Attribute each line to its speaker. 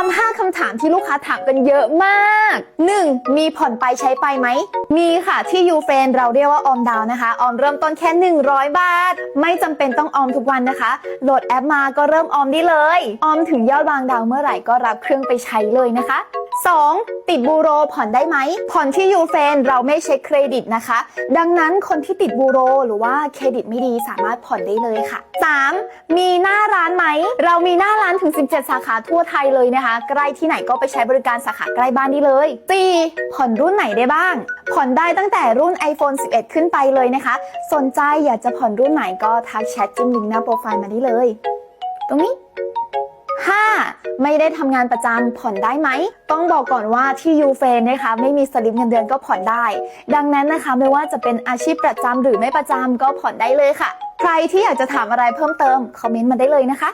Speaker 1: าม 5 คำถามที่ลูกค้าถามกันเยอะมาก 1. มีผ่อนไปใช้ไปไหม มีค่ะที่ยูเฟนเราเรียกว่าออมดาวนะคะ ออมเริ่มต้นแค่ 100 บาท ไม่จำเป็นต้องออมทุกวันนะคะ โหลดแอปมาก็เริ่มออมได้เลย ออมถึงยอดวางดาวเมื่อไหร่ก็รับเครื่องไปใช้เลยนะคะ 2. ติดบูโรผ่อนได้ไหม ผ่อนที่ยูเฟนเราไม่เช็คเครดิตนะคะ ดังนั้นคนที่ติดบูโรหรือว่าเครดิตไม่ดีสามารถผ่อนได้เลยค่ะ 3. มีหน้าร้านไหม เรามีหน้าร้านถึง 17 สาขาทั่วไทยเลยนะคะ ใกล้ที่ไหนก็ไปใช้บริการสาขาใกล้บ้านได้เลย 4. ผ่อนรุ่นไหนได้บ้าง ผ่อนได้ตั้งแต่รุ่น iPhone 11 ขึ้นไปเลยนะคะ สนใจอยากจะผ่อนรุ่นไหนก็ทักแชทจิ้มลิงก์หน้าโปรไฟล์มาได้เลย ตรงนี้ ไม่ได้ทำงานประจำผ่อนได้ไหม ต้องบอกก่อนว่าที่ยูเฟนนะคะไม่มีสลิปเงินเดือนก็ผ่อนได้ ดังนั้นนะคะไม่ว่าจะเป็นอาชีพประจำหรือไม่ประจำก็ผ่อนได้เลยค่ะ ใครที่อยากจะถามอะไรเพิ่มเติมคอมเมนต์มาได้เลยนะคะ